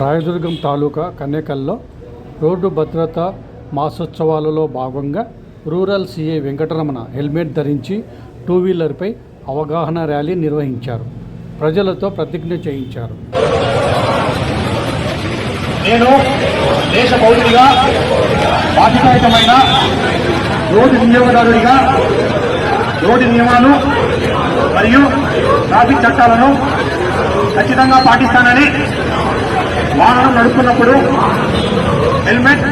రాయదుర్గం తాలూకా కన్నేకల్లో road భద్రత మాసోత్సవాలలో భాగంగా రూరల్ సీఐ వెంకటరమణ హెల్మెట్ ధరించి టూ వీలర్పై అవగాహన ర్యాలీ నిర్వహించారు. ప్రజలతో ప్రతిజ్ఞ చేయించారు. నేను దేశ పౌరుడిగా బాధ్యతాయుతమైన రోడ్డు వినియోగదారుడిగా రోడ్డు నియమాలు మరియు ట్రాఫిక్ చట్టాలను ఖచ్చితంగా పాటిస్తానని వాహనం నడుపుతున్నప్పుడు హెల్మెట్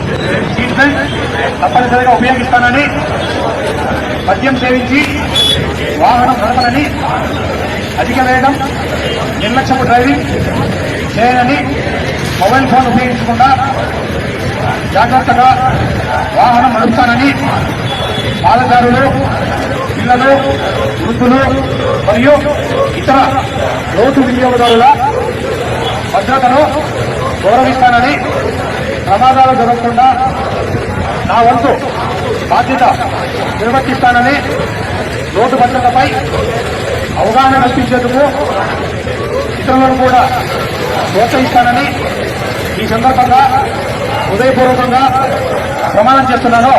సీట్ బెల్ట్ తప్పనిసరిగా ఉపయోగిస్తానని మద్యం సేవించి వాహనం నడపనని అధిక వేగం నిర్లక్ష్యపు డ్రైవింగ్ చేయనని మొబైల్ ఫోన్ ఉపయోగించకుండా జాగ్రత్తగా వాహనం నడుపుతానని పాలదారులు పిల్లలు వృద్ధులు మరియు ఇతర లోతు వినియోగదారుల భద్రతను గౌరవిస్తానని ప్రమాదాలు జరగకుండా నా వంతు బాధ్యత నిర్వర్తిస్తానని రోడ్డు భద్రతపై అవగాహన కల్పించేందుకు ఇతరులను కూడా ప్రోత్సహిస్తానని ఈ సందర్భంగా హృదయపూర్వకంగా ప్రమాణం చేస్తున్నాను.